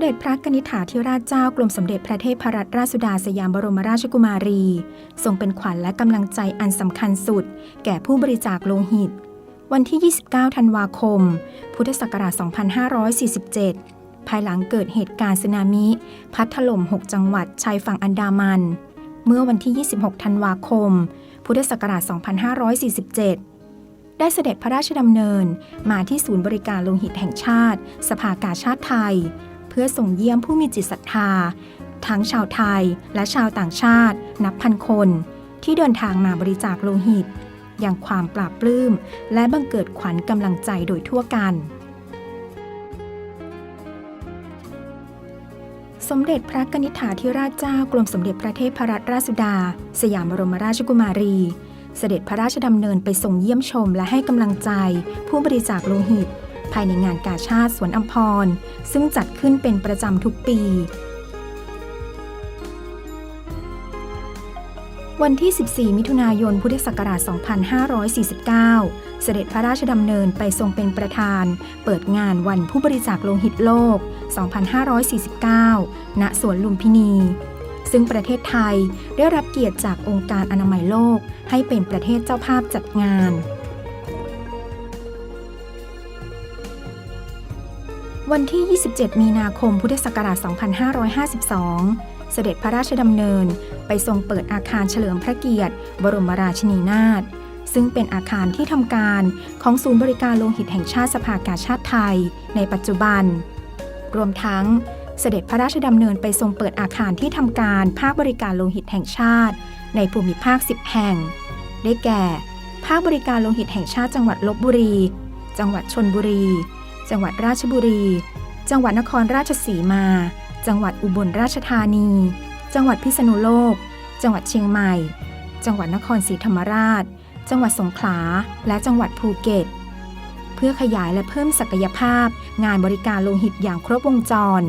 เด็จพระกนิษฐาธิราชเจ้ากรมสมเด็จพระเทพรัตนราชสุดาสยามบรมราชกุมารี ทรงเป็นขวัญและกำลังใจอันสำคัญสุด แก่ผู้บริจาคโลหิต วันที่ 29 ธันวาคม พุทธศักราช 2547 ภายหลังเกิดเหตุการณ์สึนามิ พัดถล่ม 6 จังหวัดชายฝั่งอันดามัน เมื่อวันที่ 26 ธันวาคม พุทธศักราช 2547ได้เสด็จพระราชดำเนินมาที่ศูนย์บริการโลหิตแห่งชาติ สภากาชาติไทย เพื่อส่งเยี่ยมผู้มีจิตศรัทธา ทั้งชาวไทยและชาวต่างชาติ นับพันคน ที่เดินทางมาบริจาคโลหิต อย่างความปราบปลื้ม และบังเกิดขวัญกำลังใจโดยทั่วกัน สมเด็จพระกนิษฐาธิราชเจ้ากรมสมเด็จพระเทพรัตนราชสุดา สยามบรมราชกุมารีเสด็จพระราชดำเนินไปส่งเยี่ยมชมและให้กำลังใจ ผู้บริจาคโลหิต ภายในงานกาชาติสวนอัมพร ซึ่งจัดขึ้นเป็นประจำทุกปี วันที่ 14 มิถุนายน พุทธศักราช 2549 เสด็จพระราชดำเนินไปทรงเป็นประธาน เปิดงานวันผู้บริจาคโลหิตโลก 2549 ณ สวนลุมพินีซึ่งประเทศไทยได้รับเกียรติจากองค์การอนามัยโลกให้เป็นประเทศเจ้าภาพจัดงาน วันที่ 27 มีนาคม พุทธศักราช 2552 เสด็จพระราชดำเนิน ไปทรงเปิดอาคารเฉลิมพระเกียรติ บรมราชินีนาถ ซึ่งเป็นอาคารที่ทำการของศูนย์บริการโลหิตแห่งชาติสภากาชาติไทย ในปัจจุบัน รวมทั้งเสด็จพระราชดำเนินไปทรงเปิดอาคารที่ทำการภาคบริการโลหิตแห่งชาติ ในภูมิภาค 10 แห่ง ได้แก่ ภาคบริการโลหิตแห่งชาติจังหวัดลบบุรี จังหวัดชนบุรี จังหวัดราชบุรี จังหวัดนครราชสีมา จังหวัดอุบลราชธานี จังหวัดพิษณุโลก จังหวัดเชียงใหม่ จังหวัดนครศรีธรรมราช จังหวัดสงขลา และจังหวัดภูเก็ต เพื่อขยายและเพิ่มศักยภาพ งานบริการโลหิตอย่างครบวงจร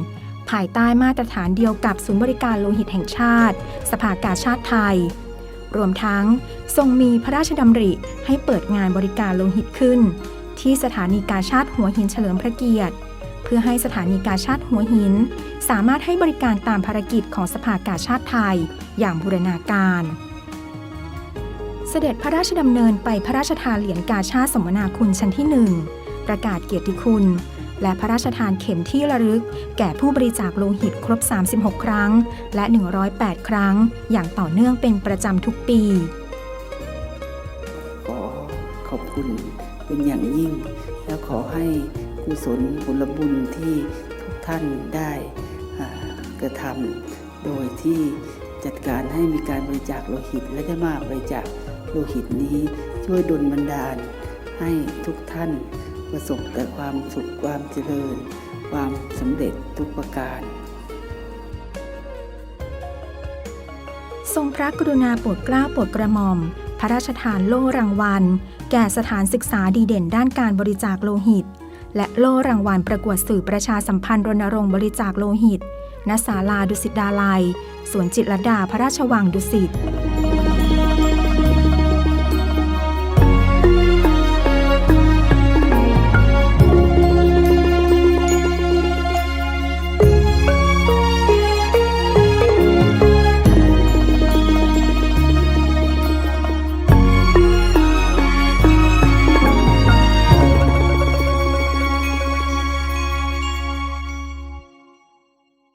ภายใต้มาตรฐานเดียวกับศูนย์บริการโลหิตแห่งชาติ สภากาชาติไทยรวมทั้งทรงมีพระราชดำริให้เปิดงานบริการโลหิตขึ้น ที่สถานีกาชาติหัวหินเฉลิมพระเกียรติ เพื่อให้สถานีกาชาติหัวหิน สามารถให้บริการตามภารกิจของสภากาชาติไทย อย่างบูรณาการ เสด็จพระราชดำเนินไปพระราชทานเหรียญกาชาติสมนาคุณชั้นที่1ประกาศเกียรติคุณ และพระราชทานเข็มที่ระลึก แก่ผู้บริจาคโลหิตครบ 36 ครั้ง และ 108 ครั้ง อย่างต่อเนื่องเป็นประจำทุกปี ขอขอบคุณ เป็นอย่างยิ่ง แล้วขอให้กุศลผลบุญที่ทุกท่านได้กระทำโดยที่จัดการให้มีการบริจาคโลหิตและได้มาบริจาคโลหิตนี้ช่วยดลบันดาล ให้ทุกท่านประสบแต่ความสุขความเจริญ ความสำเร็จทุกประการ ทรงพระกรุณาโปรดเกล้าโปรดกระหม่อม พระราชทานโล่รางวัล แก่สถานศึกษาดีเด่นด้านการบริจาคโลหิต และโล่รางวัลประกวดสื่อประชาสัมพันธ์รณรงค์บริจาคโลหิต ณ ศาลาดุสิตดาลัย สวนจิตรลดาพระราชวังดุสิต